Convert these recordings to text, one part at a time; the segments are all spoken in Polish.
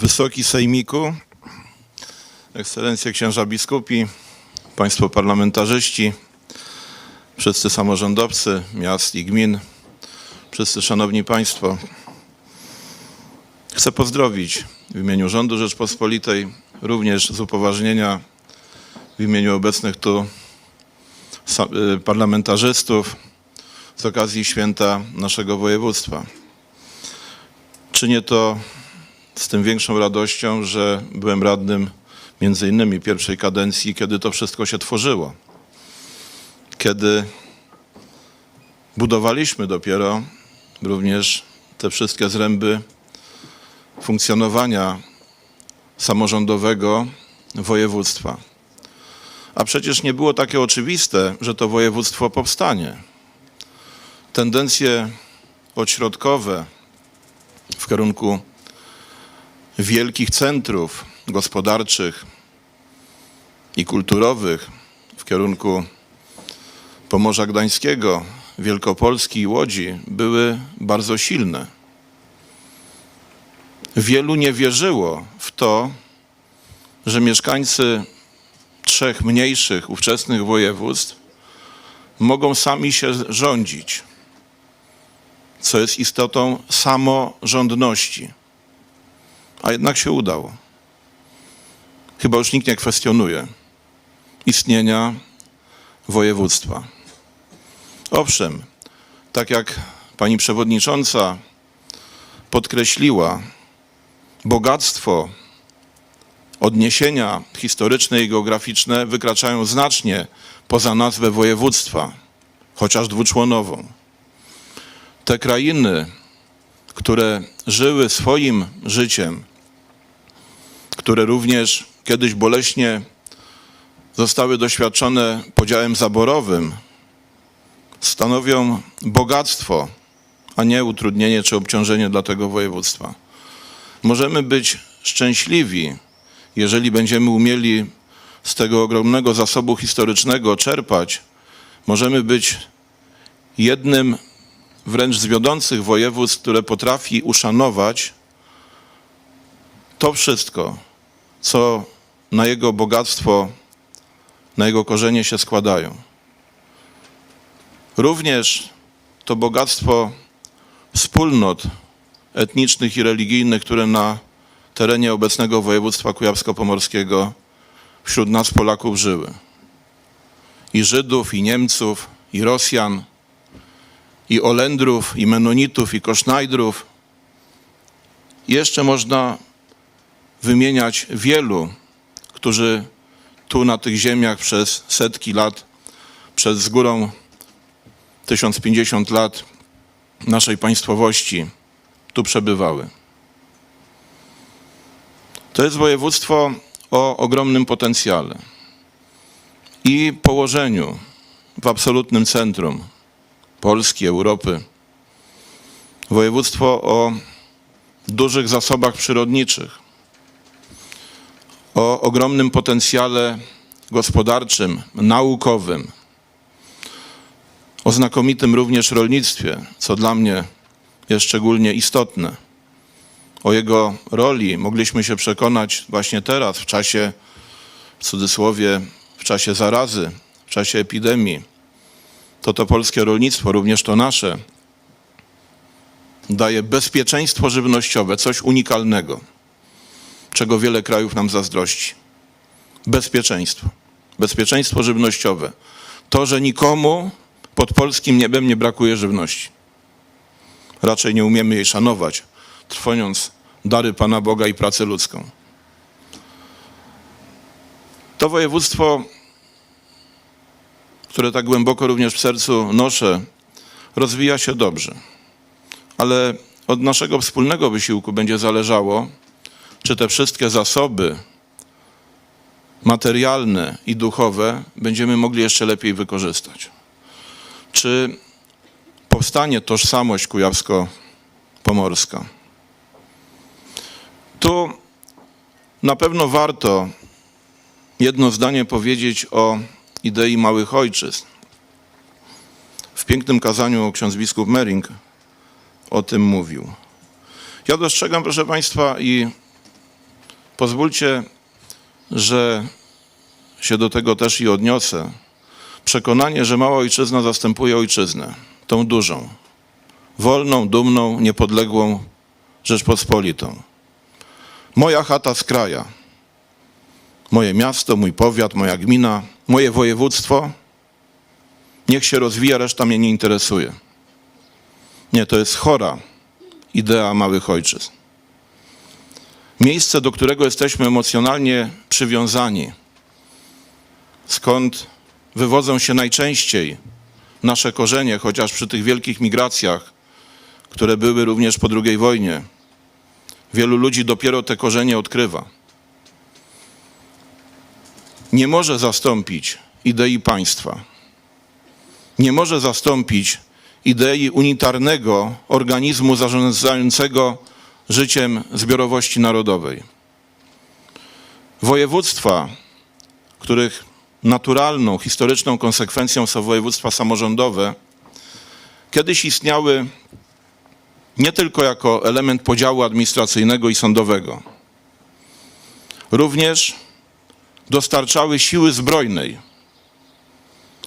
Wysoki Sejmiku, Ekscelencje księża biskupi, Państwo parlamentarzyści, wszyscy samorządowcy miast i gmin, wszyscy szanowni Państwo. Chcę pozdrowić w imieniu rządu Rzeczpospolitej, również z upoważnienia w imieniu obecnych tu y, parlamentarzystów z okazji święta naszego województwa. Czynię to z tym większą radością, że byłem radnym między innymi pierwszej kadencji, kiedy to wszystko się tworzyło. Kiedy budowaliśmy dopiero również te wszystkie zręby funkcjonowania samorządowego województwa. A przecież nie było takie oczywiste, że to województwo powstanie. Tendencje odśrodkowe w kierunku wielkich centrów gospodarczych i kulturowych w kierunku Pomorza Gdańskiego, Wielkopolski i Łodzi były bardzo silne. Wielu nie wierzyło w to, że mieszkańcy trzech mniejszych ówczesnych województw mogą sami się rządzić, co jest istotą samorządności a jednak się udało. Chyba już nikt nie kwestionuje istnienia województwa. Owszem, tak jak pani przewodnicząca podkreśliła, bogactwo odniesienia historyczne i geograficzne wykraczają znacznie poza nazwę województwa, chociaż dwuczłonową. Te krainy, które żyły swoim życiem, które również kiedyś boleśnie zostały doświadczone podziałem zaborowym, stanowią bogactwo, a nie utrudnienie czy obciążenie dla tego województwa. Możemy być szczęśliwi, jeżeli będziemy umieli z tego ogromnego zasobu historycznego czerpać. Możemy być jednym wręcz z wiodących województw, które potrafi uszanować to wszystko, co na jego bogactwo, na jego korzenie się składają. Również to bogactwo wspólnot etnicznych i religijnych, które na terenie obecnego województwa kujawsko-pomorskiego wśród nas Polaków żyły. I Żydów, i Niemców, i Rosjan, i Olendrów, i Menonitów, i Kosznajdrów. Jeszcze można wymieniać wielu, którzy tu na tych ziemiach przez setki lat, przez z górą 1050 lat naszej państwowości tu przebywały. To jest województwo o ogromnym potencjale i położeniu w absolutnym centrum Polski, Europy. Województwo o dużych zasobach przyrodniczych, o ogromnym potencjale gospodarczym, naukowym, o znakomitym również rolnictwie, co dla mnie jest szczególnie istotne. O jego roli mogliśmy się przekonać właśnie teraz, w czasie, w cudzysłowie, w czasie zarazy, w czasie epidemii to to polskie rolnictwo, również to nasze, daje bezpieczeństwo żywnościowe, coś unikalnego, czego wiele krajów nam zazdrości. Bezpieczeństwo. Bezpieczeństwo żywnościowe. To, że nikomu pod polskim niebem nie brakuje żywności. Raczej nie umiemy jej szanować, trwoniąc dary Pana Boga i pracę ludzką. To województwo które tak głęboko również w sercu noszę, rozwija się dobrze. Ale od naszego wspólnego wysiłku będzie zależało, czy te wszystkie zasoby materialne i duchowe będziemy mogli jeszcze lepiej wykorzystać. Czy powstanie tożsamość kujawsko-pomorska. Tu na pewno warto jedno zdanie powiedzieć o idei małych ojczyzn. W pięknym kazaniu ksiądz biskup Mering o tym mówił. Ja dostrzegam, proszę Państwa, i Pozwólcie, że się do tego też i odniosę. Przekonanie, że mała ojczyzna zastępuje ojczyznę, tą dużą, wolną, dumną, niepodległą Rzeczpospolitą. Moja chata z kraja, moje miasto, mój powiat, moja gmina, moje województwo, niech się rozwija, reszta mnie nie interesuje. Nie, to jest chora idea małych ojczyzn. Miejsce, do którego jesteśmy emocjonalnie przywiązani, skąd wywodzą się najczęściej nasze korzenie, chociaż przy tych wielkich migracjach, które były również po II wojnie, wielu ludzi dopiero te korzenie odkrywa. Nie może zastąpić idei państwa. Nie może zastąpić idei unitarnego organizmu zarządzającego życiem zbiorowości narodowej. Województwa, których naturalną, historyczną konsekwencją są województwa samorządowe, kiedyś istniały nie tylko jako element podziału administracyjnego i sądowego, również dostarczały siły zbrojnej,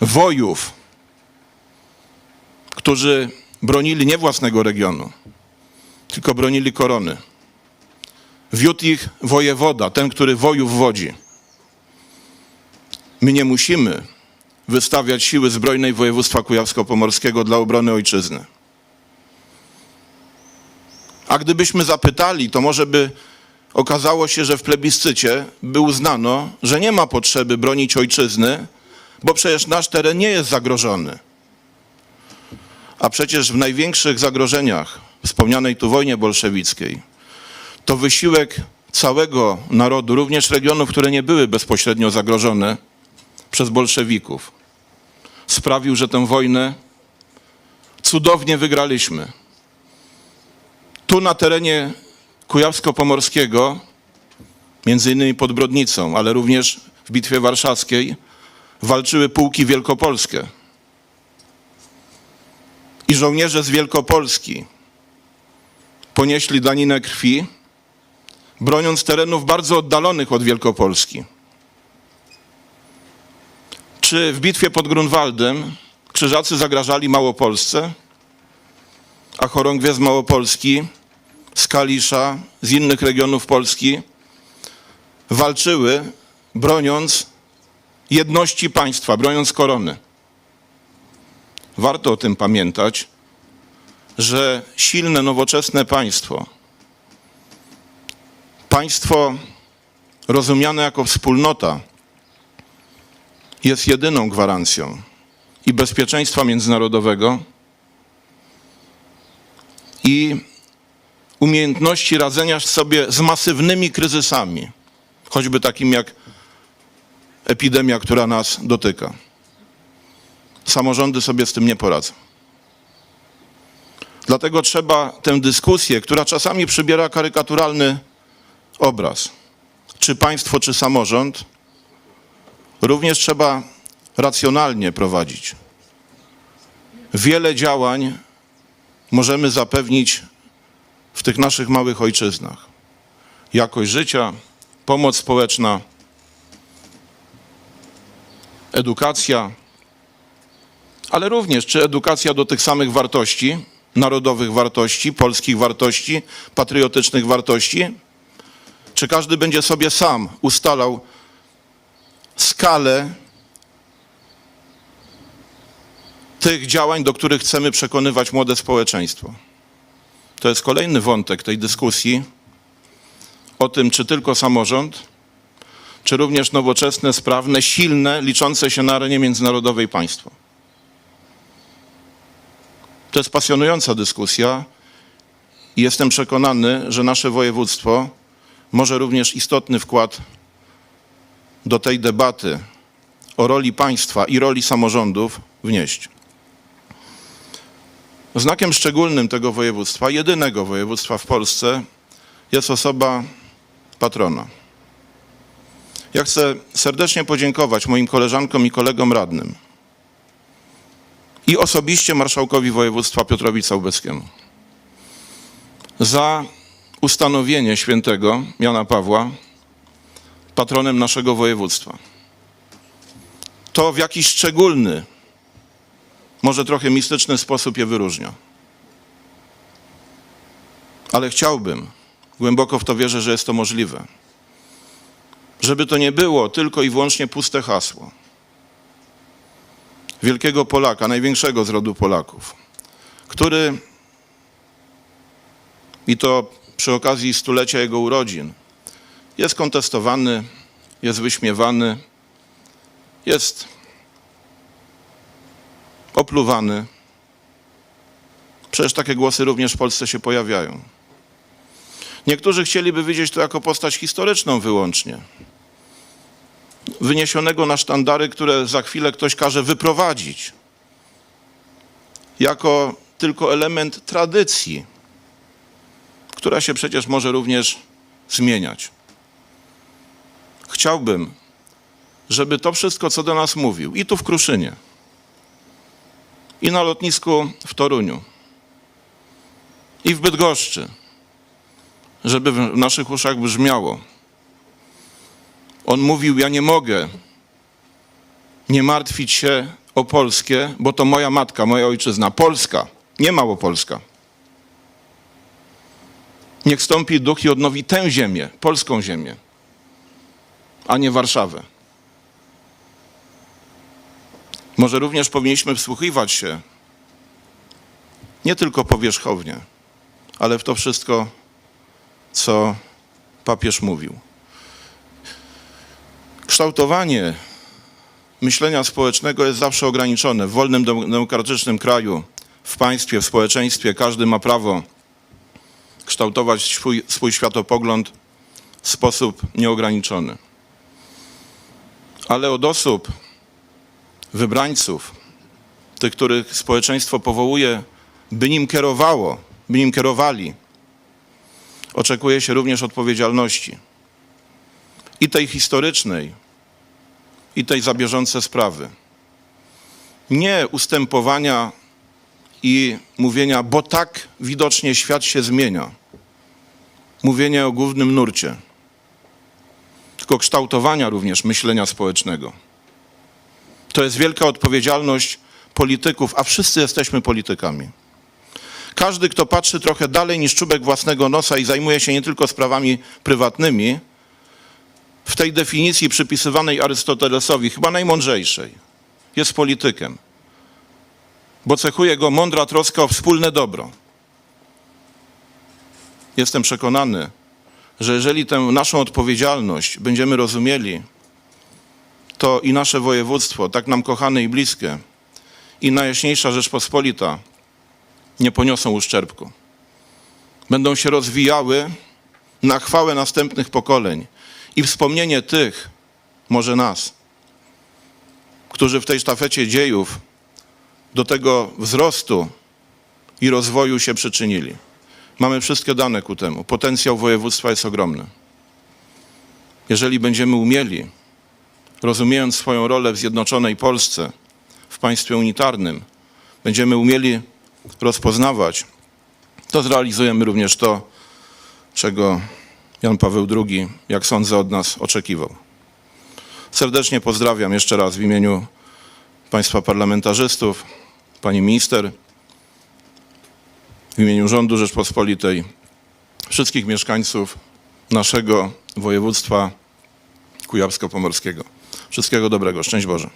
wojów, którzy bronili nie własnego regionu, tylko bronili korony. Wiódł ich wojewoda, ten, który wojów wodzi. My nie musimy wystawiać siły zbrojnej województwa kujawsko-pomorskiego dla obrony ojczyzny. A gdybyśmy zapytali, to może by okazało się, że w plebiscycie by uznano, że nie ma potrzeby bronić ojczyzny, bo przecież nasz teren nie jest zagrożony. A przecież w największych zagrożeniach wspomnianej tu wojnie bolszewickiej to wysiłek całego narodu, również regionów, które nie były bezpośrednio zagrożone przez bolszewików, sprawił, że tę wojnę cudownie wygraliśmy. Tu na terenie Kujawsko-Pomorskiego, między innymi pod Brodnicą, ale również w Bitwie Warszawskiej, walczyły pułki wielkopolskie. I żołnierze z Wielkopolski ponieśli daninę krwi, broniąc terenów bardzo oddalonych od Wielkopolski. Czy w bitwie pod Grunwaldem krzyżacy zagrażali Małopolsce, a chorągwie z Małopolski, z Kalisza, z innych regionów Polski walczyły, broniąc jedności państwa, broniąc korony. Warto o tym pamiętać, że silne, nowoczesne państwo, państwo rozumiane jako wspólnota, jest jedyną gwarancją i bezpieczeństwa międzynarodowego, i umiejętności radzenia sobie z masywnymi kryzysami, choćby takim jak epidemia, która nas dotyka. Samorządy sobie z tym nie poradzą. Dlatego trzeba tę dyskusję, która czasami przybiera karykaturalny obraz, czy państwo, czy samorząd, również trzeba racjonalnie prowadzić. Wiele działań możemy zapewnić w tych naszych małych ojczyznach. Jakość życia, pomoc społeczna, edukacja, ale również czy edukacja do tych samych wartości, narodowych wartości, polskich wartości, patriotycznych wartości, czy każdy będzie sobie sam ustalał skalę tych działań, do których chcemy przekonywać młode społeczeństwo. To jest kolejny wątek tej dyskusji o tym, czy tylko samorząd, czy również nowoczesne, sprawne, silne, liczące się na arenie międzynarodowej państwo. To jest pasjonująca dyskusja i jestem przekonany, że nasze województwo może również istotny wkład do tej debaty o roli państwa i roli samorządów wnieść. Znakiem szczególnym tego województwa, jedynego województwa w Polsce, jest osoba patrona. Ja chcę serdecznie podziękować moim koleżankom i kolegom radnym i osobiście marszałkowi województwa Piotrowi Całbeckiemu za ustanowienie świętego Jana Pawła patronem naszego województwa. To w jakiś szczególny, może trochę mistyczny sposób je wyróżnia. Ale chciałbym, głęboko w to wierzę, że jest to możliwe, żeby to nie było tylko i wyłącznie puste hasło wielkiego Polaka, największego z rodu Polaków, który i to przy okazji stulecia jego urodzin jest kontestowany, jest wyśmiewany, jest opluwany. Przecież takie głosy również w Polsce się pojawiają. Niektórzy chcieliby widzieć to jako postać historyczną wyłącznie. Wyniesionego na sztandary, które za chwilę ktoś każe wyprowadzić. Jako tylko element tradycji, która się przecież może również zmieniać. Chciałbym, żeby to wszystko, co do nas mówił, i tu w Kruszynie, i na lotnisku w Toruniu, i w Bydgoszczy, żeby w naszych uszach brzmiało. On mówił: Ja nie mogę nie martwić się o Polskę, bo to moja matka, moja ojczyzna. Polska, nie Małopolska. Niech stąpi duch i odnowi tę ziemię, polską ziemię, a nie Warszawę. Może również powinniśmy wsłuchiwać się nie tylko powierzchownie, ale w to wszystko, co papież mówił. Kształtowanie myślenia społecznego jest zawsze ograniczone. W wolnym, dem- demokratycznym kraju, w państwie, w społeczeństwie każdy ma prawo kształtować swój, swój światopogląd w sposób nieograniczony. Ale od osób, wybrańców, tych, których społeczeństwo powołuje, by nim kierowało, by nim kierowali, oczekuje się również odpowiedzialności. I tej historycznej, i tej za bieżące sprawy. Nie ustępowania i mówienia, bo tak widocznie świat się zmienia. Mówienie o głównym nurcie, tylko kształtowania również myślenia społecznego. To jest wielka odpowiedzialność polityków, a wszyscy jesteśmy politykami. Każdy, kto patrzy trochę dalej niż czubek własnego nosa i zajmuje się nie tylko sprawami prywatnymi, w tej definicji przypisywanej Arystotelesowi, chyba najmądrzejszej, jest politykiem, bo cechuje go mądra troska o wspólne dobro. Jestem przekonany, że jeżeli tę naszą odpowiedzialność będziemy rozumieli, to i nasze województwo, tak nam kochane i bliskie, i Najjaśniejsza Rzeczpospolita nie poniosą uszczerbku. Będą się rozwijały na chwałę następnych pokoleń i wspomnienie tych, może nas, którzy w tej sztafecie dziejów do tego wzrostu i rozwoju się przyczynili. Mamy wszystkie dane ku temu. Potencjał województwa jest ogromny. Jeżeli będziemy umieli, rozumiejąc swoją rolę w zjednoczonej Polsce, w państwie unitarnym, będziemy umieli rozpoznawać, to zrealizujemy również to, czego Jan Paweł II, jak sądzę, od nas oczekiwał. Serdecznie pozdrawiam jeszcze raz w imieniu Państwa parlamentarzystów, Pani Minister, w imieniu rządu Rzeczpospolitej, wszystkich mieszkańców naszego województwa kujawsko-pomorskiego. Wszystkiego dobrego. Szczęść Boże.